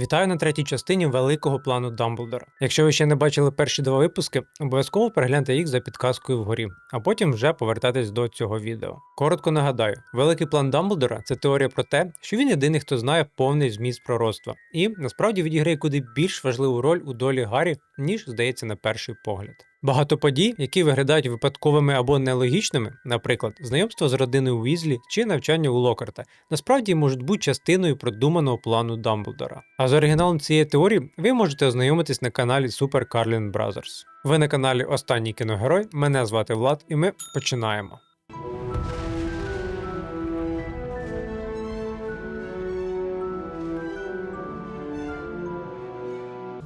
Вітаю на третій частині великого плану Дамблдора. Якщо ви ще не бачили перші два випуски, обов'язково перегляньте їх за підказкою вгорі, а потім вже повертайтесь до цього відео. Коротко нагадаю, великий план Дамблдора це теорія про те, що він єдиний, хто знає повний зміст пророцтва, і насправді відіграє куди більш важливу роль у долі Гаррі, ніж здається на перший погляд. Багато подій, які виглядають випадковими або нелогічними, наприклад, знайомство з родиною Уізлі чи навчання у Локарта, насправді можуть бути частиною продуманого плану Дамблдора. А з оригіналом цієї теорії ви можете ознайомитись на каналі Super Carlin Brothers. Ви на каналі Останній кіногерой. Мене звати Влад, і ми починаємо.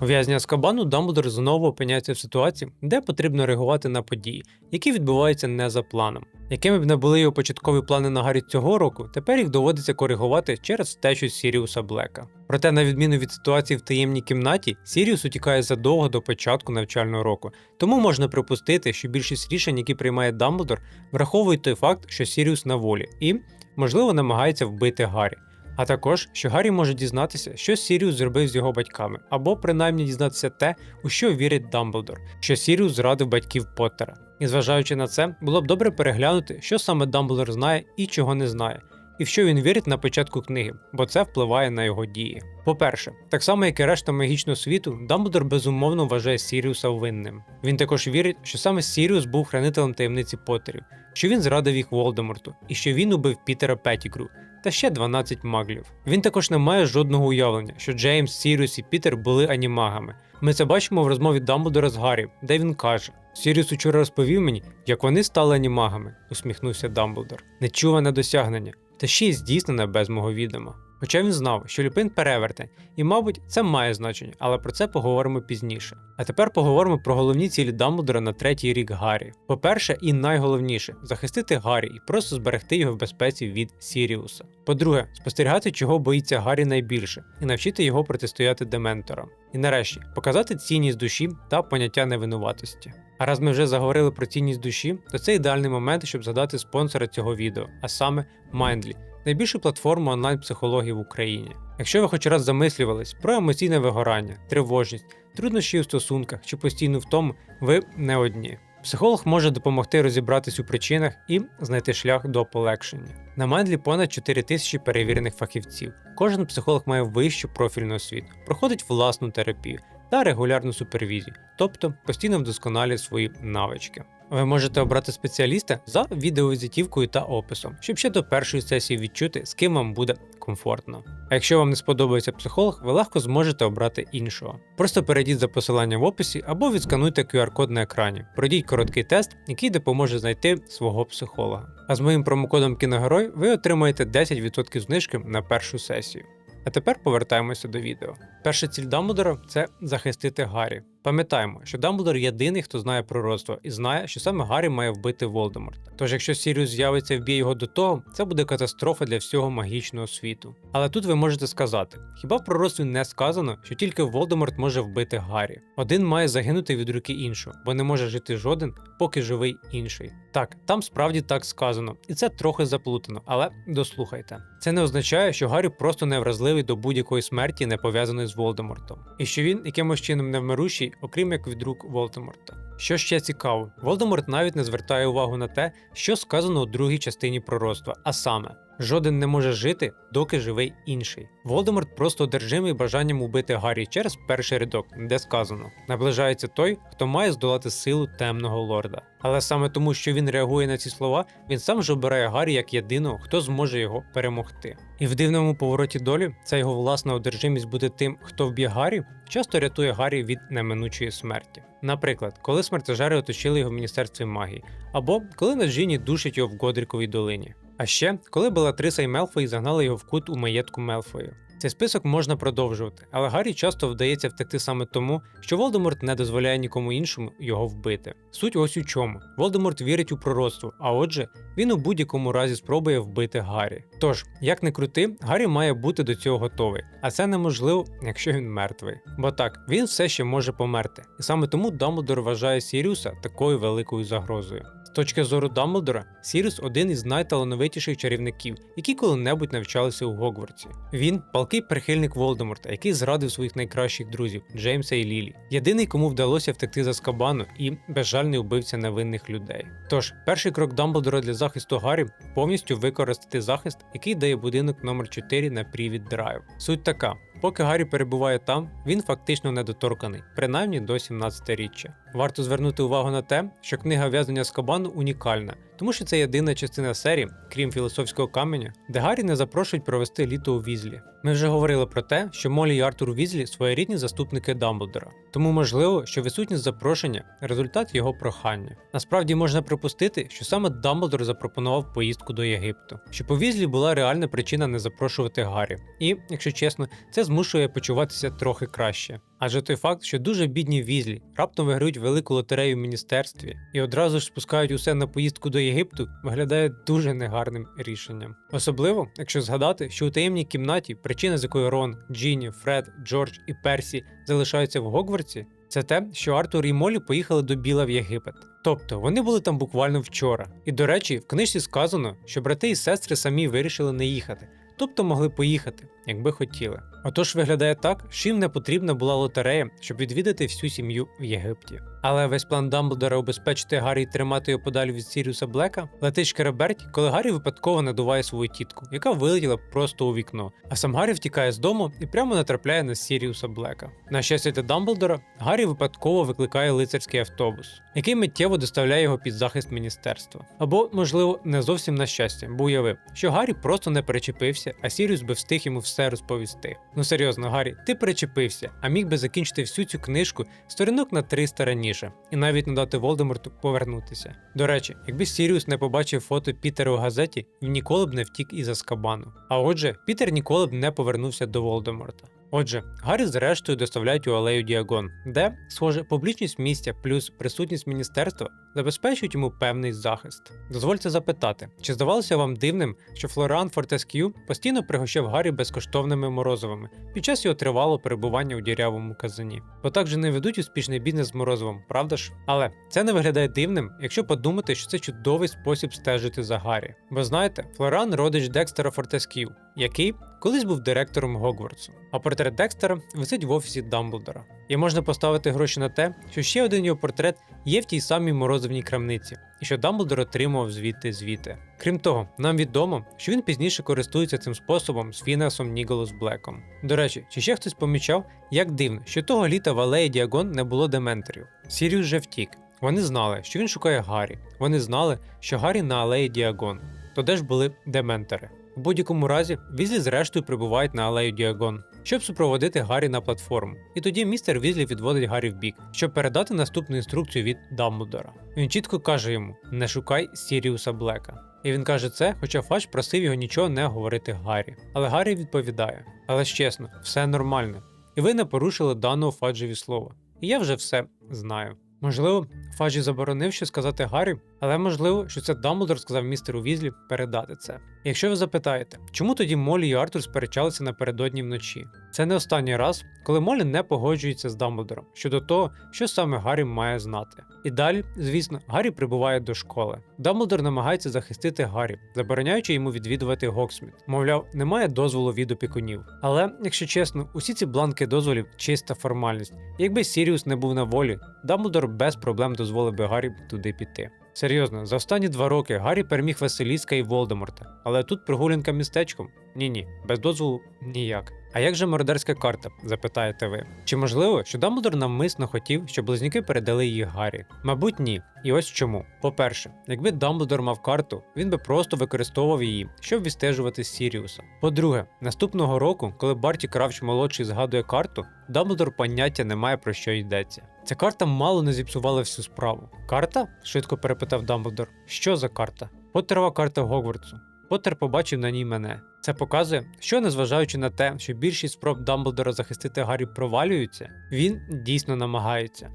В'язня з кабану Дамблдор знову опиняється в ситуації, де потрібно реагувати на події, які відбуваються не за планом. Якими б не були його початкові плани на Гаррі цього року, тепер їх доводиться коригувати через втечу Сіріуса Блека. Проте, на відміну від ситуації в таємній кімнаті, Сіріус утікає задовго до початку навчального року, тому можна припустити, що більшість рішень, які приймає Дамблдор, враховують той факт, що Сіріус на волі, і, можливо, намагається вбити Гаррі. А також, що Гаррі може дізнатися, що Сіріус зробив з його батьками, або принаймні дізнатися те, у що вірить Дамблдор, що Сіріус зрадив батьків Поттера. І зважаючи на це, було б добре переглянути, що саме Дамблдор знає і чого не знає, і в що він вірить на початку книги, бо це впливає на його дії. По-перше, так само як і решта магічного світу, Дамблдор безумовно вважає Сіріуса винним. Він також вірить, що саме Сіріус був хранителем таємниці Поттерів, що він зрадив їх Волдеморту, і що він убив Пітера Петтігру, та ще 12 маглів. Він також не має жодного уявлення, що Джеймс, Сіріус і Пітер були анімагами. Ми це бачимо в розмові Дамблдора з Гаррі, де він каже: Сіріус учора розповів мені, як вони стали анімагами, усміхнувся Дамблдор. Нечуване досягнення, та ще й здійснене без мого відома. Хоча він знав, що Люпин перевертень, і, мабуть, це має значення, але про це поговоримо пізніше. А тепер поговоримо про головні цілі Дамблдора на третій рік Гаррі. По-перше, і найголовніше захистити Гаррі і просто зберегти його в безпеці від Сіріуса. По-друге, спостерігати, чого боїться Гаррі найбільше, і навчити його протистояти дементорам. І нарешті показати цінність душі та поняття невинуватості. А раз ми вже заговорили про цінність душі, то це ідеальний момент, щоб згадати спонсора цього відео, а саме Mindly, найбільшу платформу онлайн-психології в Україні. Якщо ви хоч раз замислювались про емоційне вигорання, тривожність, труднощі у стосунках чи постійну втому, ви не одні. Психолог може допомогти розібратись у причинах і знайти шлях до полегшення. На Мендлі понад 4 тисячі перевірених фахівців. Кожен психолог має вищу профільну освіту, проходить власну терапію та регулярну супервізію, тобто постійно вдосконалює свої навички. Ви можете обрати спеціаліста за відеовізитівкою та описом, щоб ще до першої сесії відчути, з ким вам буде комфортно. А якщо вам не сподобається психолог, ви легко зможете обрати іншого. Просто перейдіть за посиланням в описі або відскануйте QR-код на екрані. Пройдіть короткий тест, який допоможе знайти свого психолога. А з моїм промокодом Кіногерой ви отримаєте 10% знижки на першу сесію. А тепер повертаємося до відео. Перша ціль Дамблдора це захистити Гаррі. Пам'ятаємо, що Дамблдор єдиний, хто знає пророцтво, і знає, що саме Гаррі має вбити Волдеморта. Тож, якщо Сіріус з'явиться і вб'є його до того, це буде катастрофа для всього магічного світу. Але тут ви можете сказати: хіба в пророцтві не сказано, що тільки Волдеморт може вбити Гаррі? Один має загинути від руки іншого, бо не може жити жоден, поки живий інший. Так, там справді так сказано, і це трохи заплутано, але дослухайте. Це не означає, що Гаррі просто невразливий до будь-якої смерті, не пов'язаної з Волдемортом, і що він якимось чином невмирущий, окрім як від рук Волдеморта. Що ще цікаво, Волдеморт навіть не звертає увагу на те, що сказано у другій частині пророцтва, а саме. Жоден не може жити, доки живий інший. Волдеморт просто одержимий бажанням убити Гаррі через перший рядок, де сказано: наближається той, хто має здолати силу темного лорда. Але саме тому, що він реагує на ці слова, він сам ж обирає Гаррі як єдиного, хто зможе його перемогти. І в дивному повороті долі ця його власна одержимість бути тим, хто вб'є Гаррі, часто рятує Гаррі від неминучої смерті. Наприклад, коли смертежери оточили його в міністерстві магії, або коли на Наджіні душить його в Годріковій долині. А ще коли Белатриса і Мелфої загнали його в кут у маєтку Мелфою. Цей список можна продовжувати, але Гаррі часто вдається втекти саме тому, що Волдеморт не дозволяє нікому іншому його вбити. Суть ось у чому: Волдеморт вірить у пророцтво, а отже, він у будь-якому разі спробує вбити Гаррі. Тож, як не крути, Гаррі має бути до цього готовий, а це неможливо, якщо він мертвий. Бо так, він все ще може померти, і саме тому Дамблдор вважає Сіріуса такою великою загрозою. З точки зору Дамблдора, Сіріус один із найталановитіших чарівників, які коли-небудь навчалися у Гогвартсі. Він палкий прихильник Волдеморта, який зрадив своїх найкращих друзів Джеймса і Лілі. Єдиний, кому вдалося втекти за Скабану і безжальний убивця невинних людей. Тож, перший крок Дамблдора для захисту Гаррі повністю використати захист, який дає будинок номер 4 на Привід Драйв. Суть така. Поки Гаррі перебуває там, він фактично недоторканий, принаймні до 17-річчя. Варто звернути увагу на те, що книга в'язнення з Кабану унікальна, тому що це єдина частина серії, крім філософського каменя, де Гаррі не запрошують провести літо у Візлі. Ми вже говорили про те, що Молі і Артур Візлі своєрідні заступники Дамблдора, тому можливо, що відсутність запрошення результат його прохання. Насправді можна припустити, що саме Дамблдор запропонував поїздку до Єгипту, щоб у Візлі була реальна причина не запрошувати Гаррі. І, якщо чесно, це змушує почуватися трохи краще. Адже той факт, що дуже бідні візлі раптом виграють велику лотерею в міністерстві і одразу ж спускають усе на поїздку до Єгипту, виглядає дуже негарним рішенням. Особливо, якщо згадати, що у таємній кімнаті причина, з якої Рон, Джіні, Фред, Джордж і Персі залишаються в Гогвартсі, це те, що Артур і Молі поїхали до Біла в Єгипет. Тобто вони були там буквально вчора. І до речі, в книжці сказано, що брати і сестри самі вирішили не їхати, тобто могли поїхати, якби хотіли. Отож виглядає так, що їм не потрібна була лотерея, щоб відвідати всю сім'ю в Єгипті. Але весь план Дамблдора убезпечити Гаррі тримати його подалі від Сіріуса Блека летить шкереберть, коли Гаррі випадково надуває свою тітку, яка вилетіла просто у вікно. А сам Гаррі втікає з дому і прямо натрапляє на Сіріуса Блека. На щастя для Дамблдора, Гаррі випадково викликає лицарський автобус, який миттєво доставляє його під захист міністерства. Або, можливо, не зовсім на щастя, бо уявив, що Гаррі просто не перечепився, а Сіріус би встиг йому все розповісти. Ну серйозно, Гаррі, ти перечепився, а міг би закінчити всю цю книжку сторінок на 300 раніше, і навіть не дати Волдеморту повернутися. До речі, якби Сіріус не побачив фото Пітера у газеті, він ніколи б не втік із Аскабану. А отже, Пітер ніколи б не повернувся до Волдеморта. Отже, Гаррі зрештою доставляють у алею Діагон, де, схоже, публічність місця плюс присутність міністерства забезпечують йому певний захист. Дозвольте запитати, чи здавалося вам дивним, що Флоран Фортеск'ю постійно пригощав Гаррі безкоштовними морозивами під час його тривалого перебування у дірявому казані? Бо так же не ведуть успішний бізнес з морозивом, правда ж? Але це не виглядає дивним, якщо подумати, що це чудовий спосіб стежити за Гаррі. Бо знаєте, Флоран родич Декстера Фортеск'ю, який колись був директором Гогвартсу. А портрет Декстера висить в офісі Дамблдора. І можна поставити гроші на те, що ще один його портрет є в тій самій морозивній крамниці, і що Дамблдор отримував звідти звіти. Крім того, нам відомо, що він пізніше користується цим способом з Фінесом Ніголос Блеком. До речі, чи ще хтось помічав, як дивно, що того літа в алеї Діагон не було дементорів. Сіріус вже втік. Вони знали, що він шукає Гаррі. Вони знали, що Гаррі на алеї Діагон. То де ж були дементори? В будь-якому разі, Візлі зрештою прибувають на алею Діагон, щоб супроводити Гаррі на платформу. І тоді містер Візлі відводить Гаррі в бік, щоб передати наступну інструкцію від Дамблдора. Він чітко каже йому: не шукай Сіріуса Блека. І він каже це, хоча Фадж просив його нічого не говорити Гаррі. Але Гаррі відповідає: Але ж чесно, все нормально. І ви не порушили даного Фаджеві слова. І я вже все знаю. Можливо, Фаджі заборонив що сказати Гаррі, але можливо, що це Дамблдор сказав містеру Візлі передати це. Якщо ви запитаєте, чому тоді Молі і Артур сперечалися напередодні вночі? Це не останній раз, коли Молі не погоджується з Дамблдором щодо того, що саме Гаррі має знати. І далі, звісно, Гаррі прибуває до школи. Дамблдор намагається захистити Гаррі, забороняючи йому відвідувати Гоксміт. Мовляв, немає дозволу від опікунів. Але, якщо чесно, усі ці бланки дозволів чиста формальність. Якби Сіріус не був на волі, Дамблдор без проблем дозволив би Гаррі туди піти. Серйозно, за останні два роки Гаррі переміг Василіска і Волдеморта, але тут прогулянка містечком? Ні-ні, без дозволу ніяк. А як же мордерська карта? запитаєте ви. Чи можливо, що Дамблдор навмисно хотів, щоб близнюки передали її Гаррі? Мабуть, ні. І ось чому. По-перше, якби Дамблдор мав карту, він би просто використовував її, щоб відстежувати Сіріуса. По-друге, наступного року, коли Барті Кравч молодший згадує карту, Дамблдор поняття не має про що йдеться. Ця карта мало не зіпсувала всю справу. Карта? швидко перепитав Дамблдор. Що за карта? Поттерова карта Гогвартсу. Поттер побачив на ній мене. Це показує, що незважаючи на те, що більшість спроб Дамблдора захистити Гаррі провалюються, він дійсно намагається.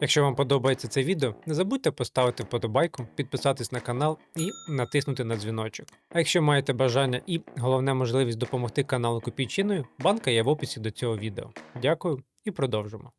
Якщо вам подобається це відео, не забудьте поставити вподобайку, підписатись на канал і натиснути на дзвіночок. А якщо маєте бажання і головне можливість допомогти каналу копійчиною, банка є в описі до цього відео. Дякую і продовжимо.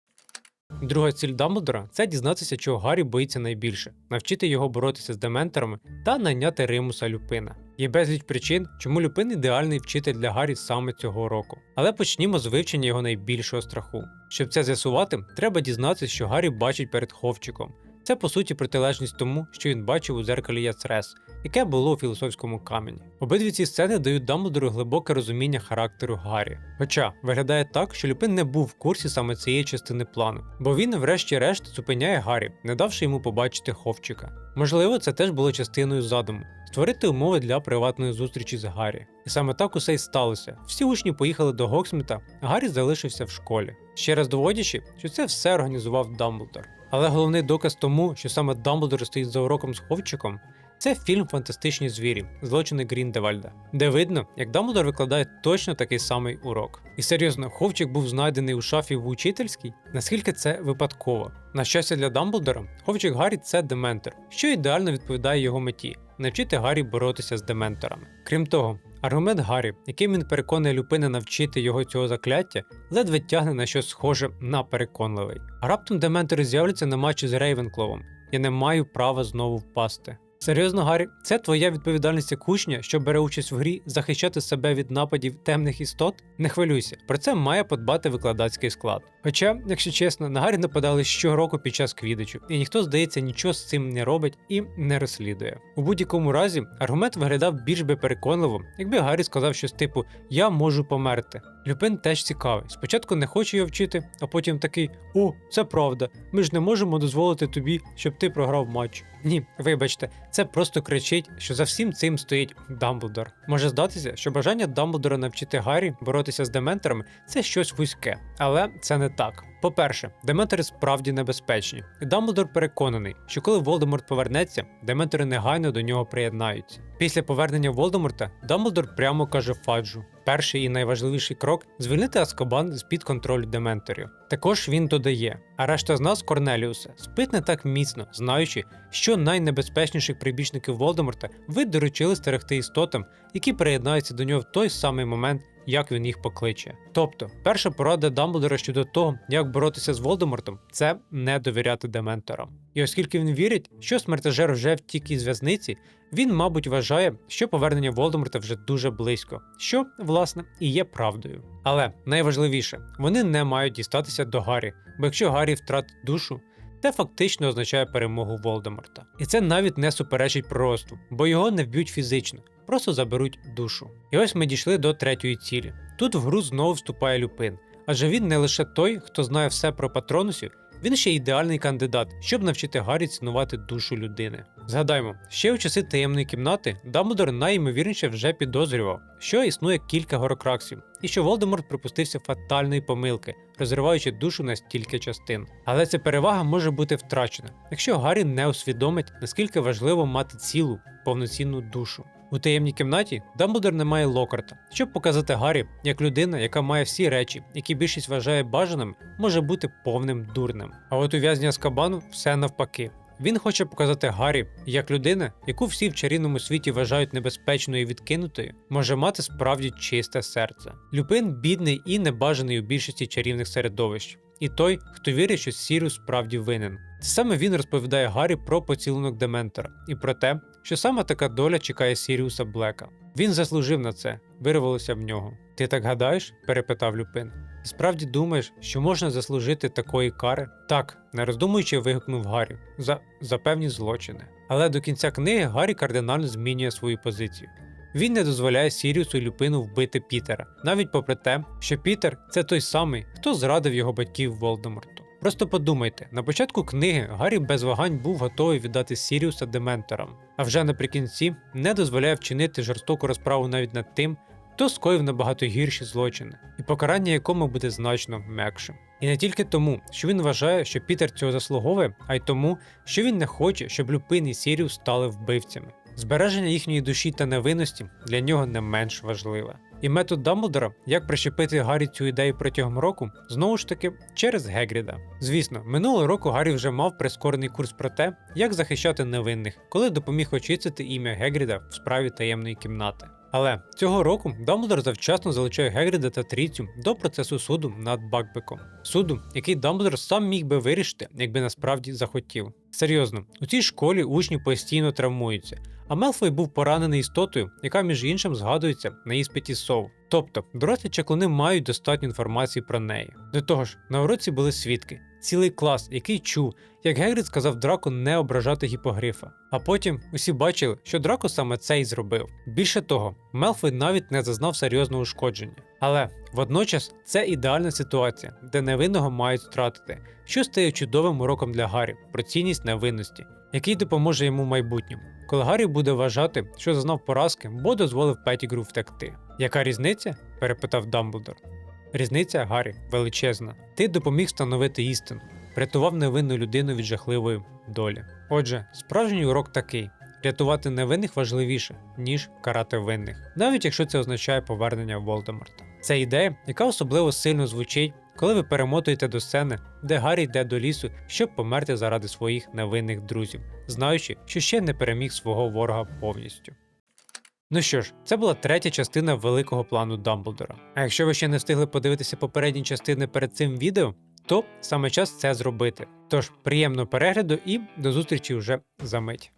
Друга ціль Дамблдора це дізнатися, чого Гаррі боїться найбільше, навчити його боротися з дементорами та найняти Римуса Люпина. Є безліч причин, чому Люпин ідеальний вчитель для Гаррі саме цього року. Але почнімо з вивчення його найбільшого страху. Щоб це з'ясувати, треба дізнатися, що Гаррі бачить перед ховчиком. Це по суті протилежність тому, що він бачив у зеркалі Яцрес, яке було у філософському камені. Обидві ці сцени дають Дамблдору глибоке розуміння характеру Гаррі. Хоча виглядає так, що Люпин не був в курсі саме цієї частини плану, бо він, врешті-решт, зупиняє Гаррі, не давши йому побачити ховчика. Можливо, це теж було частиною задуму створити умови для приватної зустрічі з Гаррі. І саме так усе й сталося. Всі учні поїхали до Гоксміта, а Гаррі залишився в школі, ще раз доводячи, що це все організував Дамблдор. Але головний доказ тому, що саме Дамблдор стоїть за уроком з Ховчиком, це фільм Фантастичні звірі, злочини Гріндевальда, де видно, як Дамблдор викладає точно такий самий урок. І серйозно, Ховчик був знайдений у шафі в учительській, наскільки це випадково. На щастя для Дамблдора, Ховчик Гаррі це дементор, що ідеально відповідає його меті навчити Гаррі боротися з дементорами. Крім того, аргумент Гаррі, яким він переконує Люпина навчити його цього закляття, ледве тягне на щось схоже на переконливий. А раптом дементори з'являться на матчі з Рейвенкловом. Я не маю права знову впасти. Серйозно, Гаррі, це твоя відповідальність як учня, що бере участь в грі, захищати себе від нападів темних істот? Не хвилюйся, про це має подбати викладацький склад. Хоча, якщо чесно, на Гаррі нападали щороку під час квідичу, і ніхто, здається, нічого з цим не робить і не розслідує. У будь-якому разі аргумент виглядав більш би переконливо, якби Гаррі сказав щось типу Я можу померти. Люпин теж цікавий. Спочатку не хоче його вчити, а потім такий: О, це правда. Ми ж не можемо дозволити тобі, щоб ти програв матч. Ні, вибачте, це просто кричить, що за всім цим стоїть Дамблдор. Може здатися, що бажання Дамблдора навчити Гаррі боротися з дементорами це щось вузьке, але це не так. По-перше, дементори справді небезпечні, і Дамблдор переконаний, що коли Волдеморт повернеться, дементори негайно до нього приєднаються. Після повернення Волдеморта Дамблдор прямо каже Фаджу: перший і найважливіший крок звільнити Аскобан з під контролю дементорів. Також він додає: а решта з нас, Корнеліуса, спить не так міцно, знаючи, що найнебезпечніших прибічників Волдеморта ви доручили стерегти істотам, які приєднаються до нього в той самий момент, як він їх покличе. Тобто, перша порада Дамблдора щодо того, як боротися з Волдемортом, це не довіряти дементорам. І оскільки він вірить, що смертежер вже втік із в'язниці, він, мабуть, вважає, що повернення Волдеморта вже дуже близько, що, власне, і є правдою. Але найважливіше, вони не мають дістатися до Гаррі, бо якщо Гаррі втратить душу, це фактично означає перемогу Волдеморта. І це навіть не суперечить пророцтву, бо його не вб'ють фізично, просто заберуть душу. І ось ми дійшли до третьої цілі. Тут в гру знову вступає Люпин, адже він не лише той, хто знає все про патронусів, він ще ідеальний кандидат, щоб навчити Гаррі цінувати душу людини. Згадаймо, ще у часи таємної кімнати Дамблдор найімовірніше вже підозрював, що існує кілька горокраксів, і що Волдеморт припустився фатальної помилки, розриваючи душу на стільки частин. Але ця перевага може бути втрачена, якщо Гаррі не усвідомить, наскільки важливо мати цілу, повноцінну душу. У таємній кімнаті Дамблдор не має Локарта, щоб показати Гаррі, як людина, яка має всі речі, які більшість вважає бажаним, може бути повним дурнем. А от у в'язні Аскабану все навпаки. Він хоче показати Гаррі, як людина, яку всі в чарівному світі вважають небезпечною і відкинутою, може мати справді чисте серце. Люпин бідний і небажаний у більшості чарівних середовищ. І той, хто вірить, що Сіріус справді винен. Саме він розповідає Гаррі про поцілунок Дементора і про те, що саме така доля чекає Сіріуса Блека. Він заслужив на це, вирвалося в нього. Ти так гадаєш? перепитав Люпин. Справді думаєш, що можна заслужити такої кари? Так, не роздумуючи, вигукнув Гаррі за, за певні злочини. Але до кінця книги Гаррі кардинально змінює свою позицію. Він не дозволяє Сіріусу і Люпину вбити Пітера, навіть попри те, що Пітер це той самий, хто зрадив його батьків Волдеморту. Просто подумайте, на початку книги Гаррі без вагань був готовий віддати Сіріуса дементорам, а вже наприкінці не дозволяє вчинити жорстоку розправу навіть над тим, хто скоїв набагато гірші злочини, і покарання якому буде значно м'якшим. І не тільки тому, що він вважає, що Пітер цього заслуговує, а й тому, що він не хоче, щоб Люпин і Сіріус стали вбивцями. Збереження їхньої душі та невинності для нього не менш важливе. І метод Дамблдора, як прищепити Гаррі цю ідею протягом року, знову ж таки через Гегріда. Звісно, минулого року Гаррі вже мав прискорений курс про те, як захищати невинних, коли допоміг очистити ім'я Гегріда в справі таємної кімнати. Але цього року Дамблдор завчасно залучає Гегріда та Трійцю до процесу суду над Бакбеком. Суду, який Дамблдор сам міг би вирішити, якби насправді захотів. Серйозно, у цій школі учні постійно травмуються, а Мелфой був поранений істотою, яка між іншим згадується на іспиті Сов. Тобто, дорослі чаклуни мають достатньо інформації про неї. До того ж, на уроці були свідки, цілий клас, який чув, як Гегрід сказав Драко не ображати гіпогрифа. А потім усі бачили, що Драко саме це й зробив. Більше того, Мелфой навіть не зазнав серйозного ушкодження. Але водночас це ідеальна ситуація, де невинного мають втратити, що стає чудовим уроком для Гаррі про цінність невинності, який допоможе йому в майбутньому, коли Гаррі буде вважати, що зазнав поразки, бо дозволив Петігру втекти. Яка різниця? перепитав Дамблдор. Різниця, Гаррі, величезна. Ти допоміг встановити істину, врятував невинну людину від жахливої долі. Отже, справжній урок такий: рятувати невинних важливіше, ніж карати винних, навіть якщо це означає повернення Волдеморта. Це ідея, яка особливо сильно звучить, коли ви перемотуєте до сцени, де Гаррі йде до лісу, щоб померти заради своїх невинних друзів, знаючи, що ще не переміг свого ворога повністю. Ну що ж, це була третя частина великого плану Дамблдора. А якщо ви ще не встигли подивитися попередні частини перед цим відео, то саме час це зробити. Тож приємного перегляду і до зустрічі вже за мить.